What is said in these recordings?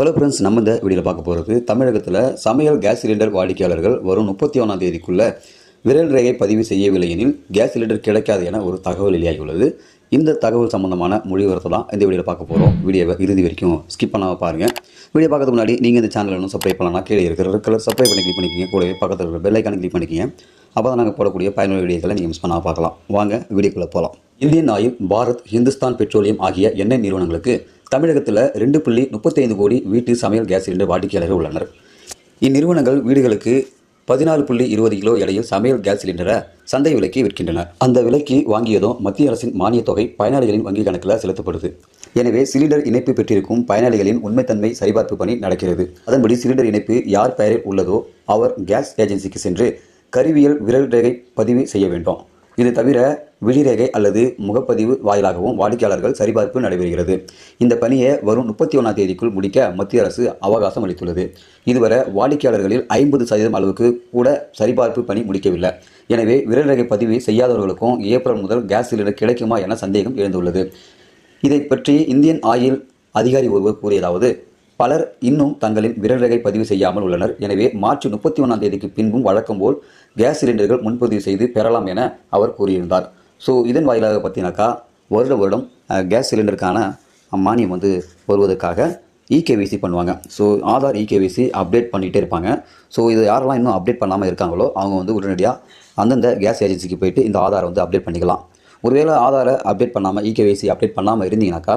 Hello friends நம்ம இந்த வீடியோவில் பார்க்க போகிறது தமிழகத்தில் சமையல் கேஸ் சிலிண்டர் வாடிக்கையாளர்கள் வரும் முப்பத்தி ஒன்றாம் தேதிக்குள்ளே விரல் ரேகை பதிவு செய்யவில்லை எனில் கேஸ் சிலிண்டர் கிடைக்காது என ஒரு தகவல் வெளியாகியுள்ளது. இந்த தகவல் சம்பந்தமான மொழிவரத்தை தான் இந்த வீடியோவில் பார்க்க போகிறோம் வீடியோவை இறுதி வரைக்கும் ஸ்கிப் பண்ணாமல் பாருங்கள் வீடியோ பார்க்கறதுக்கு முன்னாடி நீங்கள் இந்த சேனல் இன்னும் சப்ஸ்கிரைப் பண்ணலாம் கீழே இருக்கிற கலர் சப்ஸ்கிரைப் பண்ணி கிளிக் பண்ணிக்கிங்க. கூடவே பக்கத்தில் இருக்கிற பெல்லைக்கான கிளிக் பண்ணிக்கிங்க. அப்போ தான் நாங்கள் போடக்கூடிய பயனுள்ள வீடியோக்களை நீங்கள் மிஸ் பண்ணாமல் பார்க்கலாம். வாங்க வீடியோக்குள்ளே போகலாம் Indian Oil Bharat Hindustan Petroleum ஆகிய எண்ணெய் நிறுவனங்களுக்கு தமிழகத்தில் ரெண்டு புள்ளி முப்பத்தைந்து கோடி வீட்டு சமையல் கேஸ் சிலிண்டர் வாடிக்கையாளர்கள் உள்ளனர். இந்நிறுவனங்கள் வீடுகளுக்கு பதினாலு புள்ளி இருபது கிலோ எடையில் சமையல் கேஸ் சிலிண்டரை சந்தை விலைக்கு விற்கின்றன அந்த விலைக்கு வாங்கியதும் மத்திய அரசின் மானியத் தொகை பயனாளிகளின் வங்கி கணக்கில் செலுத்தப்படுது. எனவே சிலிண்டர் இணைப்பு பெற்றிருக்கும் பயனாளிகளின் உண்மைத்தன்மை சரிபார்ப்பு பணி நடக்கிறது. அதன்படி சிலிண்டர் இணைப்பு யார் பெயரில் உள்ளதோ அவர் கேஸ் ஏஜென்சிக்கு சென்று கருவியல் விரல் ரேகை பதிவு செய்ய வேண்டும். இது தவிர விழிரேகை அல்லது முகப்பதிவு வாயிலாகவும் வாடிக்கையாளர்கள் சரிபார்ப்பு நடைபெறுகிறது. இந்த பணியை வரும் முப்பத்தி ஒன்றாம் தேதிக்குள் முடிக்க மத்திய அரசு அவகாசம் அளித்துள்ளது. இதுவரை வாடிக்கையாளர்களில் ஐம்பது சதவீதம் அளவுக்கு கூட சரிபார்ப்பு பணி முடிக்கவில்லை. எனவே விரல் ரேகை பதிவு செய்யாதவர்களுக்கும் ஏப்ரல் முதல் கேஸ் சிலிண்டர் கிடைக்குமா என சந்தேகம் எழுந்துள்ளது. இதை பற்றி இந்தியன் ஆயில் அதிகாரி ஒருவர் கூறியதாவது பலர் இன்னும் தங்களின் விரலகை பதிவு செய்யாமல் உள்ளனர். எனவே மார்ச் முப்பத்தி ஒன்றாம் தேதிக்கு பின்பும் வழக்கம் போல் கேஸ் சிலிண்டர்கள் முன்பதிவு செய்து பெறலாம் என அவர் கூறியிருந்தார். ஸோ இதன் வாயிலாக பார்த்தீங்கன்னாக்கா வருட வருடம் கேஸ் சிலிண்டருக்கான மானியம் வந்து வருவதற்காக இகேவிசி பண்ணுவாங்க. ஸோ ஆதார் இகேவிசி அப்டேட் பண்ணிகிட்டே இருப்பாங்க. ஸோ இது யாரெல்லாம் இன்னும் அப்டேட் பண்ணாமல் இருக்காங்களோ அவங்க வந்து உடனடியாக அந்தந்த கேஸ் ஏஜென்சிக்கு போயிட்டு இந்த ஆதாரை வந்து அப்டேட் பண்ணிக்கலாம். ஒருவேளை ஆதாரை அப்டேட் பண்ணாமல் இகேவிசி அப்டேட் பண்ணாமல் இருந்தீங்கன்னாக்கா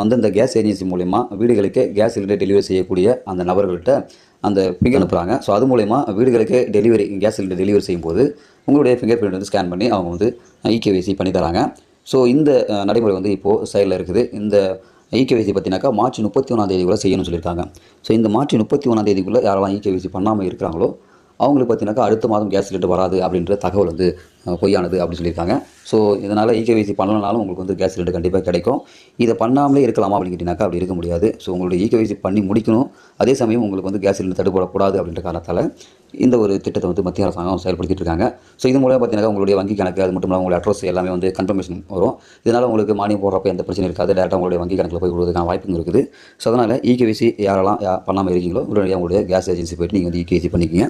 வந்து இந்த கேஸ் ஏஜென்சி மூலிமா வீடுகளுக்கே கேஸ் சிலிண்டர் டெலிவரி செய்யக்கூடிய அந்த நபர்கள்ட்ட அந்த ஃபிங்கர் அனுப்புகிறாங்க ஸோ அது மூலிமா வீடுகளுக்கே டெலிவரி கேஸ் சிலிண்டர் டெலிவரி செய்யும்போது உங்களுடைய ஃபிங்கர் பிரிண்ட் வந்து ஸ்கேன் பண்ணி அவங்க வந்து இகேவிசி பண்ணி தராங்க. ஸோ இந்த நடைமுறை வந்து இப்போது செயலில் இருக்குது. இந்த இகேவிசி பார்த்தீங்கன்னாக்கா மார்ச் முப்பத்தி ஒன்றாந்தேதிக்குள்ளே செய்யணும்னு சொல்லியிருக்காங்க. ஸோ இந்த மார்ச் முப்பத்தி ஒன்றாந்தேதிக்குள்ளே யாரெல்லாம் இகேவிசி பண்ணாமல் இருக்கிறாங்களோ அவங்களுக்கு பார்த்தீங்கன்னாக்கா அடுத்த மாதம் கேஸ் சிலிண்டர் வராது அப்படின்ற தகவல் வந்து பொய்யானது அப்படின்னு சொல்லியிருக்காங்க. ஸோ இதனால் இகேவிசி பண்ணலனாலும் உங்களுக்கு வந்து கேஸ் சிலிண்டர் கண்டிப்பாக கிடைக்கும். இதை பண்ணாமலே இருக்கலாமா அப்படின்னு கேட்டிங்கனாக்கா அப்படி இருக்க முடியாது. ஸோ உங்களுடைய இகேவிசி பண்ணி முடிக்கணும். அதே சமயம் உங்களுக்கு வந்து கேஸ் சிலிண்டர் தடுப்படக்கூடாது அப்படின்ற காரணத்தால் இந்த ஒரு திட்டத்தை வந்து மத்திய அரசாங்கம் செயல்படுத்திட்டு இருக்காங்க ஸோ இது மூலம் பார்த்தீங்கன்னா உங்களுடைய வங்கி கணக்கு அது மட்டும் இல்லாமல் உங்களுடைய அட்ரஸ் எல்லாமே வந்து கன்ஃபர்மேஷன் வரும். இதனால் உங்களுக்கு மானியம் போடுறப்ப எந்த பிரச்சனையும் இருக்காது. டேரெக்டாக உங்களுடைய வங்கி கணக்கில் போய் கொடுக்குறதுக்கான வாய்ப்பும் இருக்குது. ஸோ அதனால் இகேவிசி யாரெல்லாம் யா- பண்ணாமல் இருக்கீங்களோ உடனடியாக உங்களுடைய கேஸ் ஏஜென்சி போயிட்டு நீங்கள் வந்து இகேவிசி பண்ணிக்கிங்க.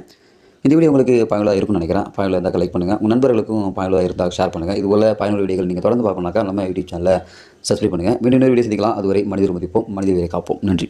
இந்த வீடியோ உங்களுக்கு பயனுள்ளதாக இருக்கும்னு நினைக்கிறேன். பயனுள்ள இருந்தால் லைக் பண்ணுங்கள் உங்கள் நண்பர்களுக்கும் பயனுள்ளதாக இருந்தால் ஷேர் பண்ணுங்கள் இது போல் பயனுள்ள வீடியோகள் நீங்கள் தொடர்ந்து பார்க்கணும்னாக்கா நம்ம யூடியூப் சேனலில் சப்ஸ்கிரைப் பண்ணுங்கள் மீண்டும் வீடியோ சந்திக்கலாம். அதுவரை மனிதர் மதிப்போம் மனித காப்போம். நன்றி.